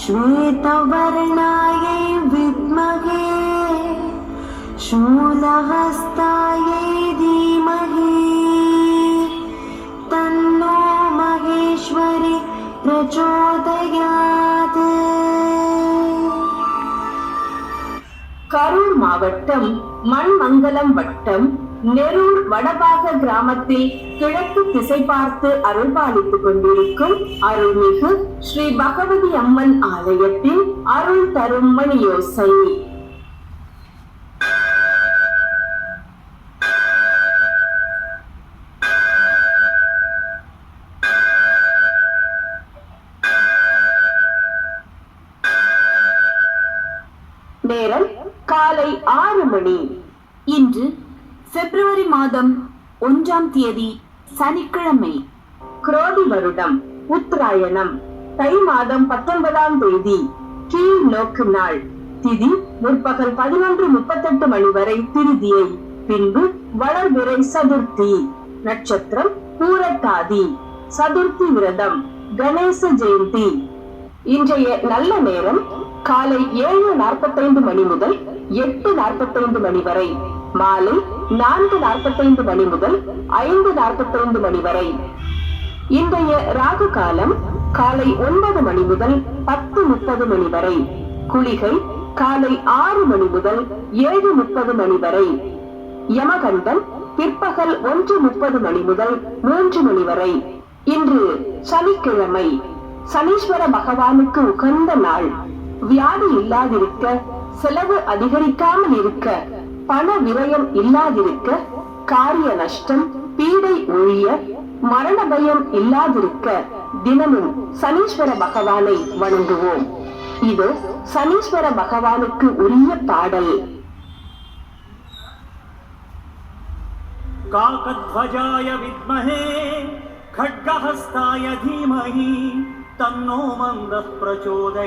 श्वेतवर्णायै विद्महे शूलहस्तायै धीमहि। तन्नो महेश्वरि प्रचोदयात् மாவட்டம் மண்மங்கலம் வட்டம் நெரூர் வடபாக கிராமத்தில் கிழக்கு திசை பார்த்து அருள்பாலித்துக் கொண்டிருக்கும் அருள்மிகு ஸ்ரீ பகவதி அம்மன் ஆலயத்தின் அருள் தரும் மணியோசை. நேரம் காலை ஆறு மணி. இன்று பிப்ரவரி மாதம் ஒன்றாம் தேதி சனிக்கிழமை குரோதி வருடம் உத்தராயணம் தை மாதம் பத்தொன்பதாம் தேதி கீழ் நோக்கு நாள் திதி முற்பகல் பதினொன்று முப்பத்தெட்டு மணி வரை திருதியை பின்பு வளர்விரை சதுர்த்தி நட்சத்திரம் பூரட்டாதி சதுர்த்தி விரதம் கணேச ஜெயந்தி. இன்றைய நல்ல நேரம் காலை ஏழு நாற்பத்தைந்து மணி முதல் எட்டு நாற்பத்தைந்து மணி வரை மாலை நான்கு நாற்பத்தைந்து மணி முதல் ஐந்து நாற்பத்தைந்து மணி வரை. இன்றைய ராகு காலம் காலை ஒன்பது மணி முதல் பத்து முப்பது மணி வரை. குளிகை காலை ஆறு மணி முதல் ஏழு முப்பது மணி வரை. யமகண்டம் பிற்பகல் ஒன்று முப்பது மணி முதல் மூன்று மணி வரை. இன்று சனிக்கிழமை சனீஸ்வர பகவானுக்கு உகந்த நாள். வியாதி இல்லாதிருக்க செலவு அதிகரிக்காமல் இருக்க பண விரயம் இல்லாதிருக்க காரிய நஷ்டம் பீடை ஒழிய மரண பயம் இல்லாதிருக்க தினமும் சனீஸ்வர பகவானை வணங்குவோம் இது சனீஸ்வர பகவானுக்கு உரிய பாடல் काकध्वजाय विद्महे खड्गहस्ताय धीमहि തന്നോ മന്ദപ്രചോദയാത്.